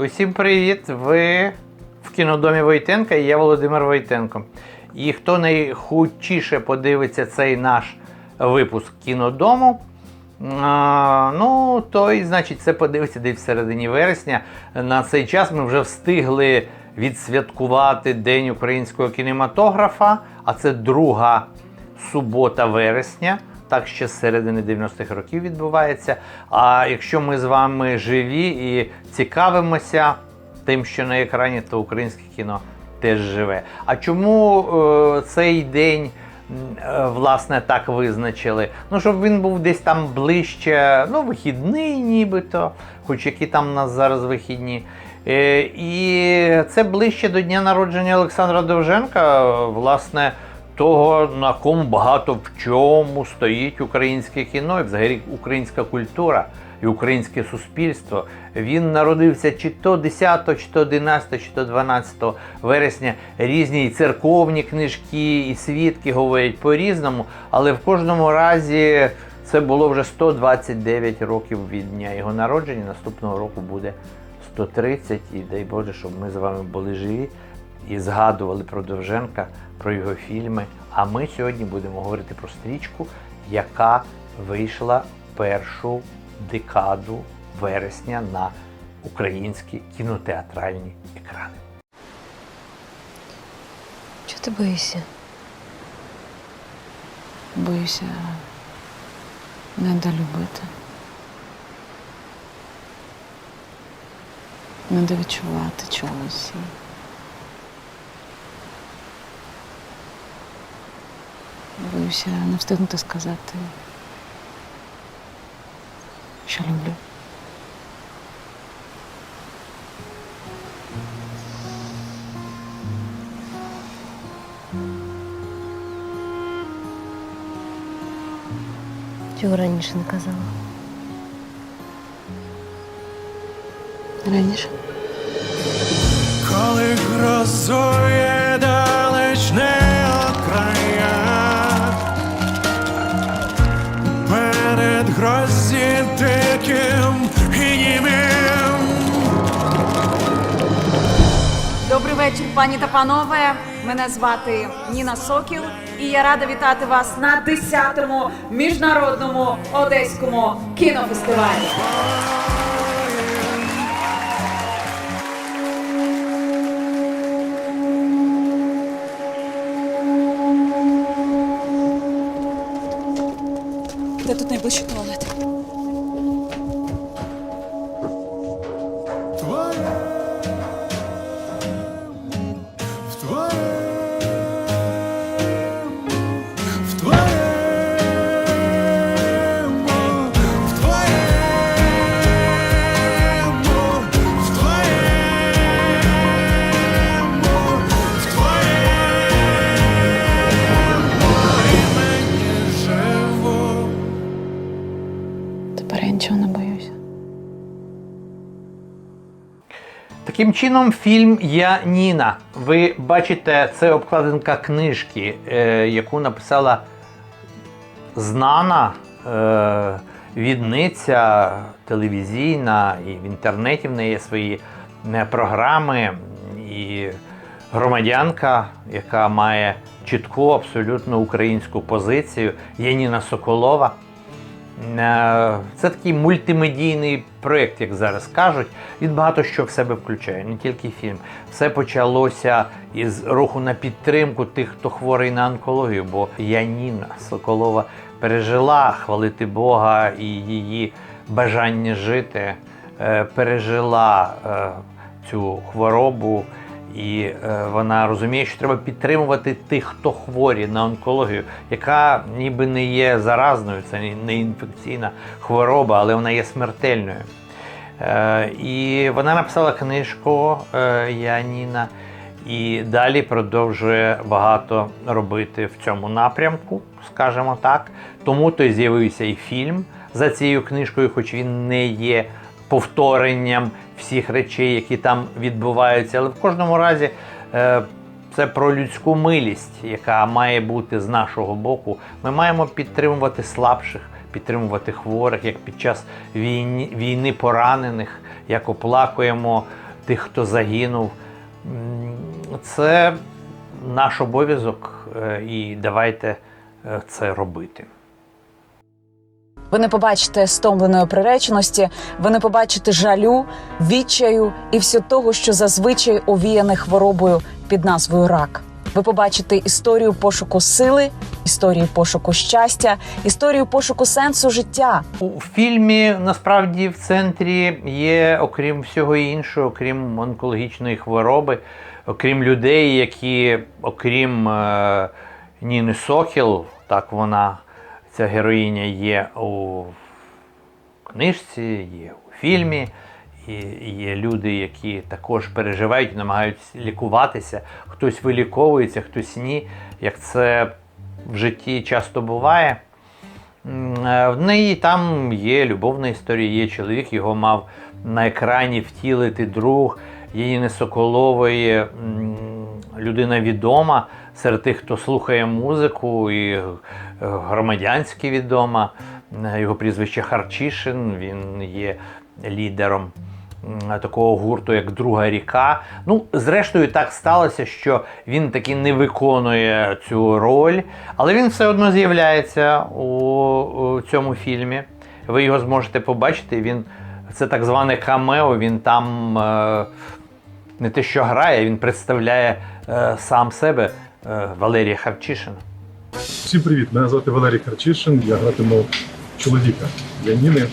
Усім привіт! Ви в кінодомі Войтенка і я Володимир Войтенко. І хто найхутчіше подивиться цей наш випуск кінодому, ну, той, значить, це подивиться десь в середині вересня. На цей час ми вже встигли відсвяткувати День українського кінематографа, а це друга субота вересня. Так ще з середини 90-х років відбувається. А якщо ми з вами живі і цікавимося тим, що на екрані, то українське кіно теж живе. А чому е, цей день е, власне так визначили? Ну, щоб він був десь там ближче, ну, вихідний, нібито, хоч які там у нас зараз вихідні. Е, і це ближче до дня народження Олександра Довженка, власне, того, на кому багато в чому стоїть українське кіно і взагалі українська культура і українське суспільство. Він народився чи то 10, чи то 11, чи то 12 вересня. Різні і церковні книжки, і свідки говорять по-різному, але в кожному разі це було вже 129 років від дня його народження. Наступного року буде 130, і дай Боже, щоб ми з вами були живі і згадували про Довженка, про його фільми. А ми сьогодні будемо говорити про стрічку, яка вийшла першу декаду вересня на українські кінотеатральні екрани. Чого ти боїшся? Боюся недолюбити. Недовідчувати чогось. Боюся не встигнути сказати, що люблю. Чого раніше не казала? Раніше. Коли грозує вечір, пані та панове. Мене звати Ніна Сокіл, і я рада вітати вас на 10-му міжнародному одеському кінофестивалі. Де тут найближчий туалет? Таким чином, фільм Я Ніна. Ви бачите, це обкладинка книжки, е, яку написала знана е, відниця телевізійна, і в інтернеті в неї є свої е, програми, і громадянка, яка має чітку, абсолютно українську позицію, Яніна Соколова. Е, Це такий мультимедійний проєкт, як зараз кажуть. Він багато що в себе включає, не тільки фільм. Все почалося із руху на підтримку тих, хто хворий на онкологію, бо Яніна Соколова пережила хвалити Бога і її бажання жити, е, пережила е, цю хворобу. І е, вона розуміє, що треба підтримувати тих, хто хворі на онкологію, яка ніби не є заразною, це не інфекційна хвороба, але вона є смертельною. Е, і вона написала книжку е, Яніна і далі продовжує багато робити в цьому напрямку, скажімо так. Тому то з'явився і фільм за цією книжкою, хоч він не є повторенням всіх речей, які там відбуваються. Але в кожному разі е, це про людську милість, яка має бути з нашого боку. Ми маємо підтримувати слабших, підтримувати хворих, як під час війни, війни поранених, як оплакуємо тих, хто загинув. Це наш обов'язок, е, і давайте е, це робити. Ви не побачите стомленої приреченості, ви не побачите жалю, відчаю і всього того, що зазвичай овіяне хворобою під назвою рак. Ви побачите історію пошуку сили, історію пошуку щастя, історію пошуку сенсу життя. У фільмі насправді в центрі є, окрім всього іншого, окрім онкологічної хвороби, окрім людей, які, окрім е, Ніни Сохіл, так вона, ця героїня є у книжці, є у фільмі. І є люди, які також переживають, намагаються лікуватися. Хтось виліковується, хтось ні. Як це в житті часто буває. Е, В неї там є любовна історія, є чоловік, його мав на екрані втілити друг Єліни Соколової, м, людина відома серед тих, хто слухає музику, і е, громадянськи відома. Е, Його прізвище Харчишин, він є лідером такого гурту, як Друга ріка. Ну, зрештою, так сталося, що він таки не виконує цю роль, але він все одно з'являється у, цьому фільмі. Ви його зможете побачити. Він це так зване камео. Він там е, не те, що грає, він представляє сам себе Валерія Харчишина. Всім привіт! Мене звати Валерій Харчишин. Я гратиму чоловіка Яніни.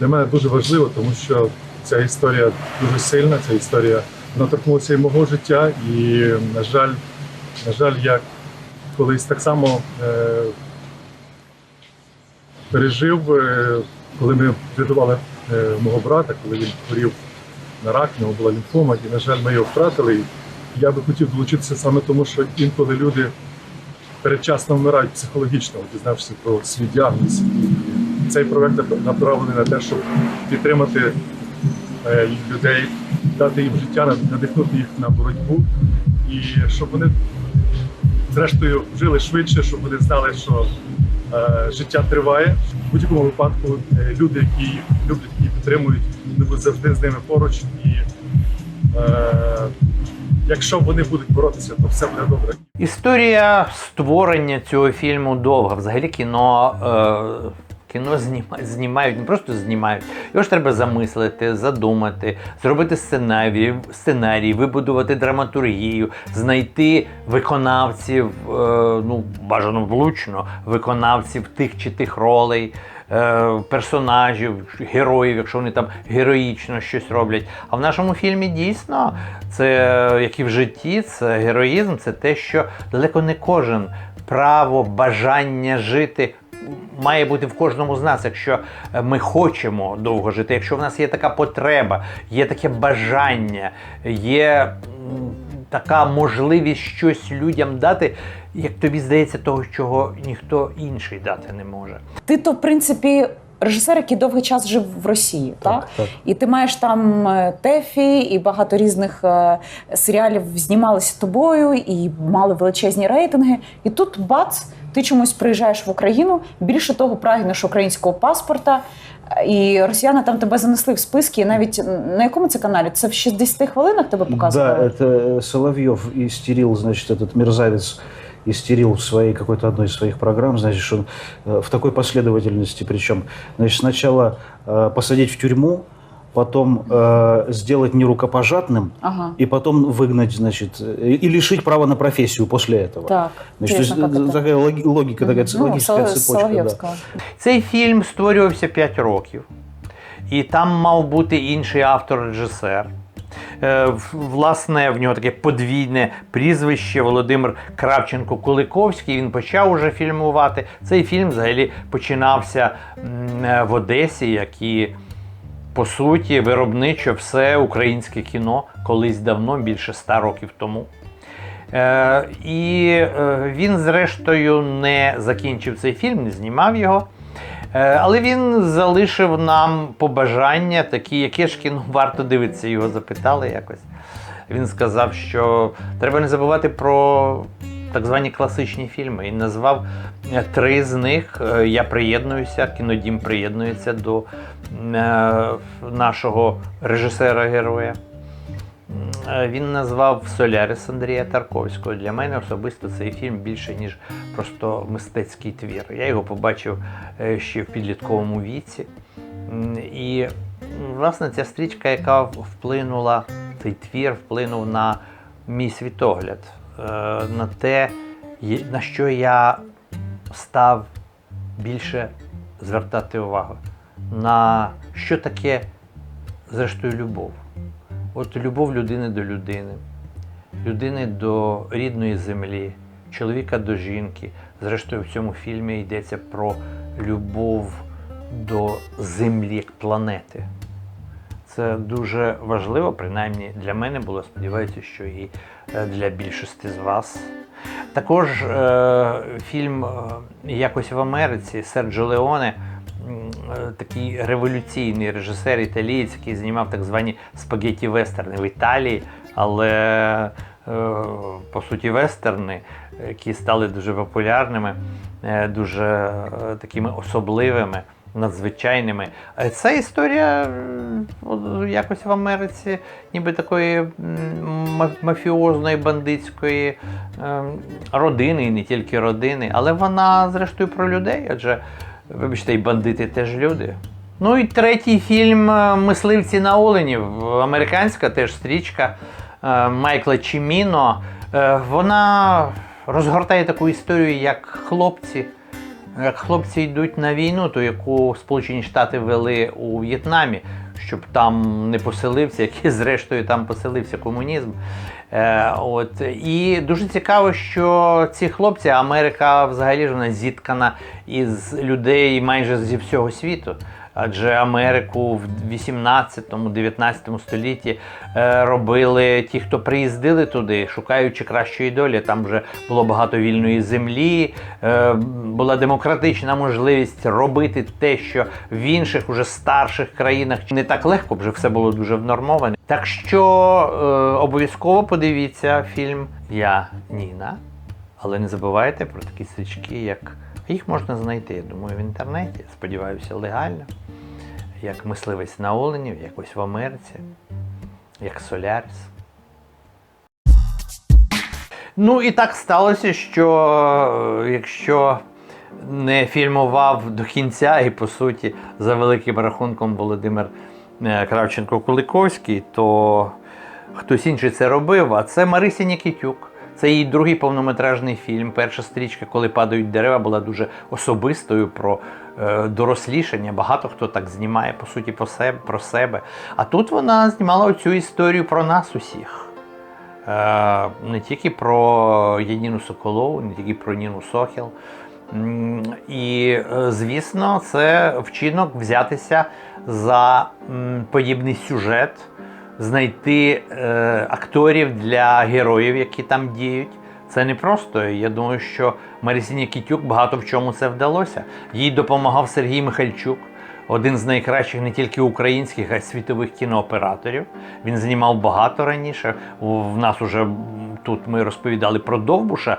Для мене дуже важливо, тому що ця історія дуже сильна. Ця історія вона торкнулася і мого життя. І, на жаль, на жаль, я колись так само е, пережив, е, коли ми врятували е, мого брата, коли він хворів на рак, в нього була лімфома, і, на жаль, ми його втратили. Я би хотів долучитися саме тому, що інколи люди передчасно вмирають психологічно, дізнавшися про свій діагноз. Цей проект направлений на те, щоб підтримати е, людей, дати їм життя, надихнути їх на боротьбу, і щоб вони зрештою жили швидше, щоб вони знали, що е, життя триває. В будь-якому випадку е, люди, які люблять і підтримують, вони будуть завжди з ними поруч. І якщо вони будуть боротися, то все буде добре. Історія створення цього фільму довга. Взагалі кіно. Е, Кіно знімають, знімають, не просто знімають. Його ж треба замислити, задумати, зробити сценарій, сценарій, вибудувати драматургію, знайти виконавців, е, ну бажано влучно, виконавців тих чи тих ролей, персонажів, героїв, якщо вони там героїчно щось роблять. А в нашому фільмі дійсно це як і в житті, це героїзм, це те, що далеко не кожен право, бажання жити має бути в кожному з нас, якщо е, ми хочемо довго жити, якщо в нас є така потреба, є таке бажання, є така можливість щось людям дати, як тобі здається, того, чого ніхто інший дати не може. Ти то, в принципі, режисер, який довгий час жив в Росії, так? так. І ти маєш там е, Тефі, і багато різних е, серіалів знімалися тобою, і мали величезні рейтинги. І тут бац, ти чомусь приїжджаєш в Україну. Більше того, прагнеш українського паспорта. е, І росіяни там тебе занесли в списки. І навіть на якому це каналі? Це в 60 хвилинах тебе Да, показували? это э, Соловьев истерил, значит, этот мерзавец истерил в своей какой-то одной из своих программ, значит, что он э, в такой последовательности, причем, значит, сначала э, посадить в тюрьму, потом э, сделать нерукопожатным, Ага. и потом выгнать, значит, э, и лишить права на профессию после этого. Так. Значит, то есть Интересно, как э, это? такая логи- логика, такая Ну, логическая Соло- цепочка. Да. Соловьевского. Цей фільм створювався 5 років, і там мав бути інший автор-режисер. Е, Власне, в нього таке подвійне прізвище Володимир Кравченко Куликовський. Він почав уже фільмувати. Цей фільм взагалі починався е, в Одесі, як і по суті виробничо все українське кіно колись давно, більше ста років тому. Е, і е, він, зрештою, не закінчив цей фільм, не знімав його. Е, але він залишив нам побажання такі, яке ж кіно варто дивитися. Його запитали якось. Він сказав, що треба не забувати про так звані класичні фільми. І назвав три з них. Е, Я приєднуюся, кінодім приєднується до е, нашого режисера-героя. Е, він назвав Солярис Андрія Тарковського. Для мене особисто цей фільм більше, ніж просто мистецький твір. Я його побачив е, ще в підлітковому віці. І, власне, ця стрічка, яка вплинула, цей твір вплинув на мій світогляд, е, на те, на що я став більше звертати увагу. На що таке, зрештою, любов. От любов людини до людини, людини до рідної землі, чоловіка до жінки. Зрештою, в цьому фільмі йдеться про любов до землі як планети. Це дуже важливо, принаймні для мене було. Сподіваюся, що і е, для більшості з вас. Також е, фільм е, Якось в Америці Серджо Леоне, такий революційний режисер італієць, який знімав так звані спагетті вестерни в Італії, але е, по суті вестерни, які стали дуже популярними, е, дуже е, такими особливими. Надзвичайними. Е, Це історія якось в Америці, ніби такої мафіозної, бандитської ем, родини, і не тільки родини, але вона, зрештою, про людей, адже, вибачте, і бандити теж люди. Ну і третій фільм е, Мисливці на оленів, американська теж стрічка е, Майкла Чіміно. Е, Вона розгортає таку історію, як хлопці. Як хлопці йдуть на війну, ту, яку Сполучені Штати вели у В'єтнамі, щоб там не поселився, який зрештою там поселився комунізм. Е, от. І дуже цікаво, що ці хлопці, Америка взагалі ж вона зіткана із людей майже зі всього світу. Адже Америку в 18-19 столітті е, робили ті, хто приїздили туди, шукаючи кращої долі. Там вже було багато вільної землі, е, була демократична можливість робити те, що в інших уже старших країнах не так легко, вже все було дуже внормоване. Так що е, обов'язково подивіться фільм Я Ніна. Але не забувайте про такі стрічки, як їх можна знайти, я думаю, в інтернеті. Сподіваюся, легально. Як мисливець на оленів, якось в Америці, як Соляріс. Ну і так сталося, що е, якщо не фільмував до кінця, і по суті, за великим рахунком Володимир е, Кравченко-Куликовський, то хтось інший це робив, а це Марися Нікітюк. Це її другий повнометражний фільм. Перша стрічка, коли падають дерева, була дуже особистою про е, дорослішання. Багато хто так знімає по суті про себе. А тут вона знімала оцю історію про нас усіх. Е, не тільки про Яніну Соколову, не тільки про Ніну Сохіл. І, е, звісно, це вчинок взятися за подібний сюжет, знайти е, акторів для героїв, які там діють. Це не просто. Я думаю, що Марісі Кітюк багато в чому це вдалося. Їй допомагав Сергій Михальчук, один з найкращих не тільки українських, а й світових кінооператорів. Він знімав багато раніше. В нас уже тут ми розповідали про Довбуша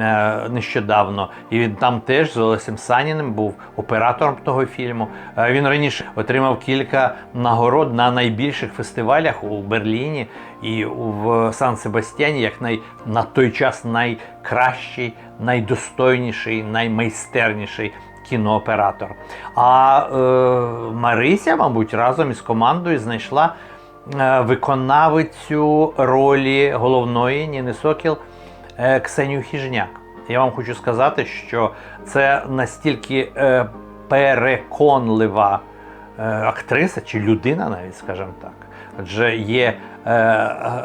е, нещодавно, і він там теж з Олесем Саніним був оператором того фільму. Е, Він раніше отримав кілька нагород на найбільших фестивалях у Берліні і в Сан-Себастьяні, як най, на той час найкращий, найдостойніший, наймайстерніший кінооператор. А е, Марися, мабуть, разом із командою знайшла е, виконавицю ролі головної Ніни Сокіл е, Ксенію Хіжняк. Я вам хочу сказати, що це настільки е, переконлива е, актриса чи людина, навіть скажімо так. Адже є е,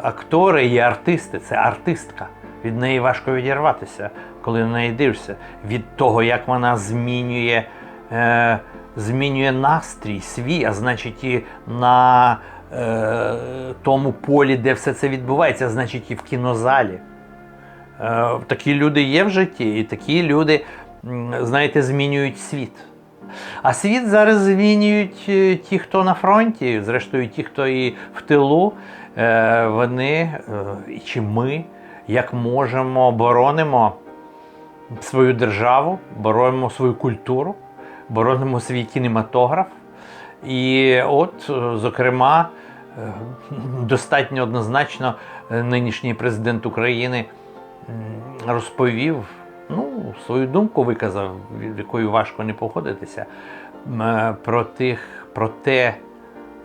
актори, є артисти, це артистка. Від неї важко відірватися, коли на неї дивишся. Від того, як вона змінює, е, змінює настрій свій, а значить і на е, тому полі, де все це відбувається, а значить і в кінозалі. Е, такі люди є в житті, і такі люди, знаєте, змінюють світ. А світ зараз змінюють е, ті, хто на фронті, зрештою, ті, хто і в тилу, Е, вони е, чи ми, як можемо, боронимо свою державу, боронимо свою культуру, боронимо свій кінематограф. І от, е, зокрема, е, достатньо однозначно е, нинішній президент України розповів, ну, свою думку виказав, від якою важко не погодитися, е, про тих, про те,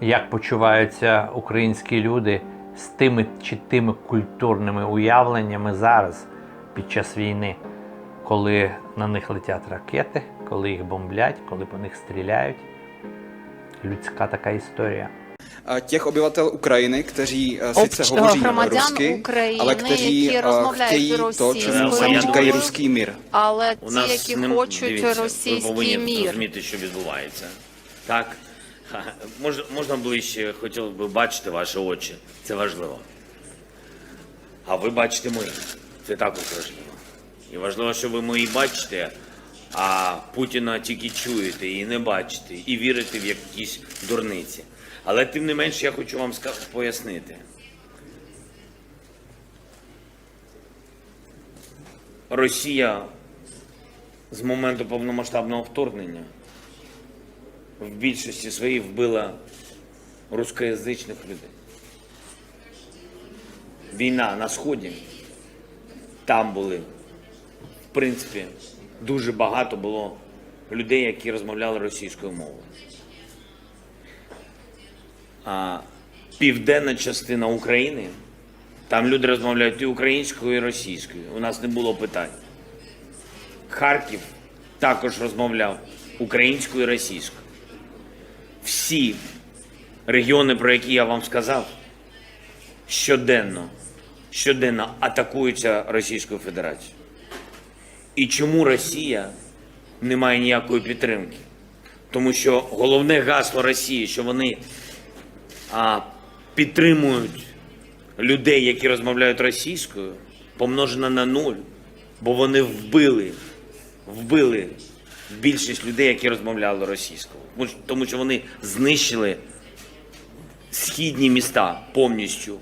як почуваються українські люди з тими чи тими культурними уявленнями зараз під час війни, коли на них летять ракети, коли їх бомблять, коли по них стріляють. Людська така історія. eh, těch obyvatel Ukrajiny, kteří eh, sice Obč- hovoří громадян rusky, України, які eh, розмовляють російською ruský mír. але ті, які хочуть російський повинні мір. розуміти, що відбувається. Так? Ха, Мож, можна ближче, хотів би бачити ваші очі. Це важливо. А ви бачите мої. Це також важливо. І важливо, що ви мої бачите, а Путіна тільки чуєте і не бачите, і вірите в якісь дурниці. Але тим не менш я хочу вам пояснити. Росія з моменту повномасштабного вторгнення в більшості своїй вбила рускоязичних людей. Війна на Сході, там були, в принципі, дуже багато було людей, які розмовляли російською мовою. А південна частина України, там люди розмовляють і українською, і російською. У нас не було питань. Харків також розмовляв українською і російською. Всі регіони, про які я вам сказав, щоденно, щоденно атакуються Російською Федерацією. І чому Росія не має ніякої підтримки? Тому що головне гасло Росії, що вони а, підтримують людей, які розмовляють російською, помножено на нуль, бо вони вбили, вбили більшість людей, які розмовляли російською. Тому що- вони знищили східні міста повністю.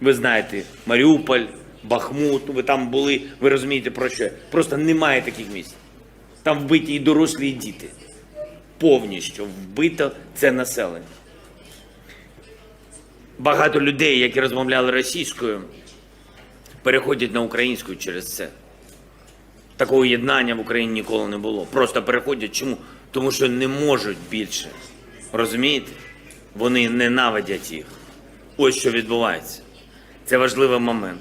Ви знаєте, Маріуполь, Бахмут, ви там були, ви розумієте про що. Просто немає таких місць. Там вбиті і дорослі, і діти. Повністю вбито це населення. Багато людей, які розмовляли російською, переходять на українську через це. Такого єднання в Україні ніколи не було. Просто переходять. Чому? Тому що не можуть більше. Розумієте? Вони ненавидять їх. Ось що відбувається. Це важливий момент.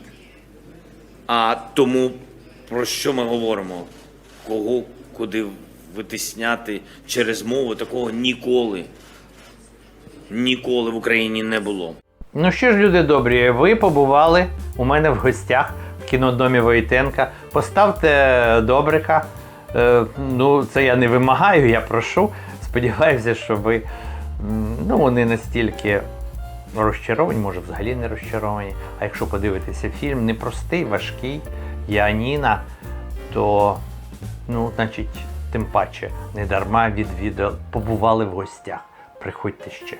А тому про що ми говоримо? Кого куди витисняти через мову, такого ніколи, ніколи в Україні не було. Ну що ж, люди добрі, ви побували у мене в гостях кінодомі Войтенка. Поставте добрика. Е, ну, це я не вимагаю, я прошу. Сподіваюся, що ви ну, вони настільки розчаровані, може взагалі не розчаровані. А якщо подивитися фільм непростий, важкий, Яніна, то ну, значить, тим паче, не дарма відвідали, побували в гостях. Приходьте ще.